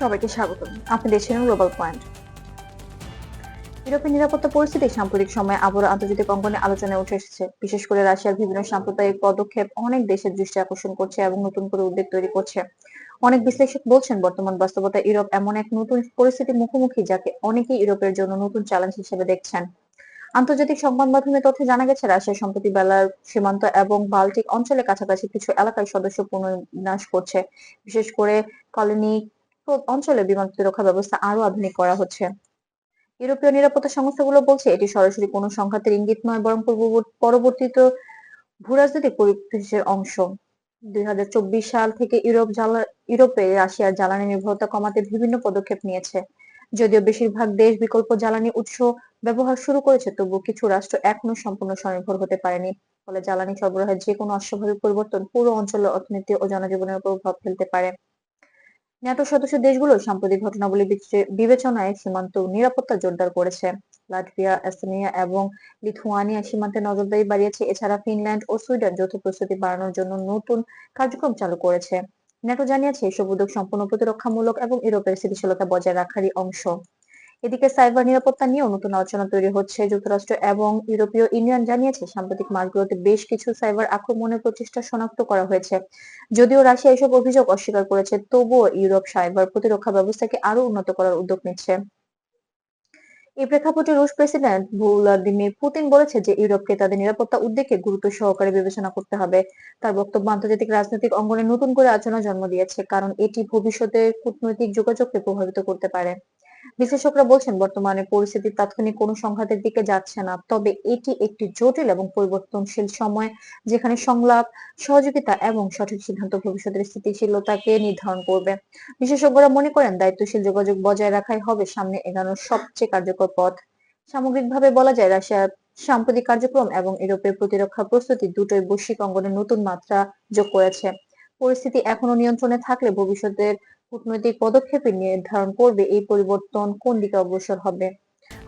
সবাইকে স্বাগত আপনি দেখছেন গ্লোবাল পয়েন্ট ইউরোপের নিরাপত্তা পরিস্থিতি সাম্প্রতিক সময়ে আবারও আন্তর্জাতিক অঙ্গনে আলোচনায় উঠে এসেছে। বিশেষ করে রাশিয়ার বিভিন্ন সাম্প্রদায়িক পদক্ষেপ অনেক দেশের দৃষ্টি আকর্ষণ করছে এবং নতুন করে উদ্বেগ তৈরি করছে। অনেক বিশ্লেষক বলছেন, বর্তমান বাস্তবতা ইউরোপ এমন এক নতুন পরিস্থিতির মুখোমুখি যাকে অনেকেই ইউরোপের জন্য নতুন চ্যালেঞ্জ হিসেবে দেখছেন। আন্তর্জাতিক সংবাদ মাধ্যমে তথ্যে জানা গেছে, রাশিয়া সম্প্রতি বেলার সীমান্ত এবং বাল্টিক অঞ্চলের কাছাকাছি কিছু এলাকায় সদস্য পুনর্বিন্যাস করছে। বিশেষ করে কলোনি অঞ্চলে বিমান প্রতিরক্ষা ব্যবস্থা আরও আধুনিক করা হচ্ছে। ইউরোপীয় নিরাপত্তা সংস্থাগুলো বলছে, এটি সরাসরি কোনো সংঘাতের ইঙ্গিত নয়, বরং পরবর্তীতে ভূরাজনৈতিক পরিবেশের অংশ। দুই সাল থেকে ইউরোপ জ্বালা, ইউরোপে রাশিয়ার জ্বালানি নির্ভরতা কমাতে বিভিন্ন পদক্ষেপ নিয়েছে। যদিও বেশিরভাগ দেশ বিকল্প জ্বালানি উৎস ব্যবহার শুরু করেছে, তবু কিছু রাষ্ট্র এখনও সম্পূর্ণ স্বনির্ভর হতে পারেনি। ফলে জ্বালানি সরবরাহের যে কোনো অস্বাভাবিক পরিবর্তন পুরো অঞ্চলের অর্থনীতি ও জনজীবনের উপর প্রভাব ফেলতে পারে। ন্যাটো সদস্য দেশগুলো সাম্প্রতিক ঘটনাবলী বিচে- বিবেচনায় সীমান্ত নিরাপত্তা জোরদার করেছে। লাটভিয়া, এস্তোনিয়া এবং লিথুয়ানিয়া সীমান্তে নজরদারি বাড়িয়েছে। এছাড়া ফিনল্যান্ড ও সুইডেন যৌথ প্রস্তুতি বাড়ানোর জন্য নতুন কার্যক্রম চালু করেছে। ন্যাটো জানিয়েছে, এসব উদ্যোগ সম্পূর্ণ প্রতিরক্ষামূলক এবং ইউরোপের স্থিতিশীলতা বজায় রাখারই অংশ। এদিকে সাইবার নিরাপত্তা নিয়েও নতুন আলোচনা তৈরি হচ্ছে যুক্তরাষ্ট্র এবং ইউরোপীয় ইউনিয়ন জানিয়েছে, সাম্প্রতিক মাসগুলোতে বেশ কিছু সাইবার আক্রমণের প্রচেষ্টা শনাক্ত করা হয়েছে। যদিও রাশিয়া এসব অভিযোগ অস্বীকার করেছে, তবুও ইউরোপ সাইবার প্রতিরক্ষা ব্যবস্থাকে আরও উন্নত করার উদ্যোগ নিচ্ছে। এই প্রেক্ষাপটে রুশ প্রেসিডেন্ট ভ্লাদিমির পুতিন বলেছে যে ইউরোপকে তাদের নিরাপত্তা উদ্বেগকে গুরুত্ব সহকারে বিবেচনা করতে হবে। তার বক্তব্য, আন্তর্জাতিক রাজনৈতিক অঙ্গনে নতুন করে আলোচনা জন্ম দিয়েছে, কারণ এটি ভবিষ্যতে কূটনৈতিক যোগাযোগকে প্রভাবিত করতে পারে। বিশ্লেষকরা বলছেন, বর্তমানে পরিস্থিতি তাৎক্ষণিক কোনো সংঘাতের দিকে যাচ্ছে না, তবে এটি একটি জটিল এবং পরিবর্তনশীল সময়, যেখানে সংলাপ, সহযোগিতা এবং সঠিক সিদ্ধান্ত ভবিষ্যতের স্থিতিশীলতাকে নির্ধারণ করবে। বিশেষজ্ঞরা মনে করেন, দায়িত্বশীল যোগাযোগ বজায় রাখাই হবে সামনে এগানোর সবচেয়ে কার্যকর পথ। সামগ্রিকভাবে বলা যায়, রাশিয়ার সাম্প্রতিক কার্যক্রম এবং ইউরোপের প্রতিরক্ষা প্রস্তুতি দুটোই বৈশ্বিক অঙ্গনে নতুন মাত্রা যোগ করেছে। পরিস্থিতি এখনও নিয়ন্ত্রণে থাকলে ভবিষ্যতের কূটনৈতিক পদক্ষেপ নির্ধারণ করবে এই পরিবর্তন কোন দিকে অগ্রসর হবে।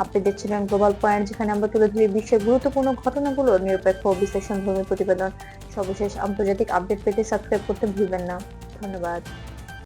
আপনি দেখছিলেন গ্লোবাল পয়েন্ট যেখানে আমরা তুলে ধরি বিশ্বের গুরুত্বপূর্ণ ঘটনাগুলোর নিরপেক্ষ বিশ্লেষণ বিশ্লেষণধর্মী প্রতিবেদন। সর্বশেষ আন্তর্জাতিক আপডেট পেতে সাবস্ক্রাইব করতে ভুলবেন না। ধন্যবাদ।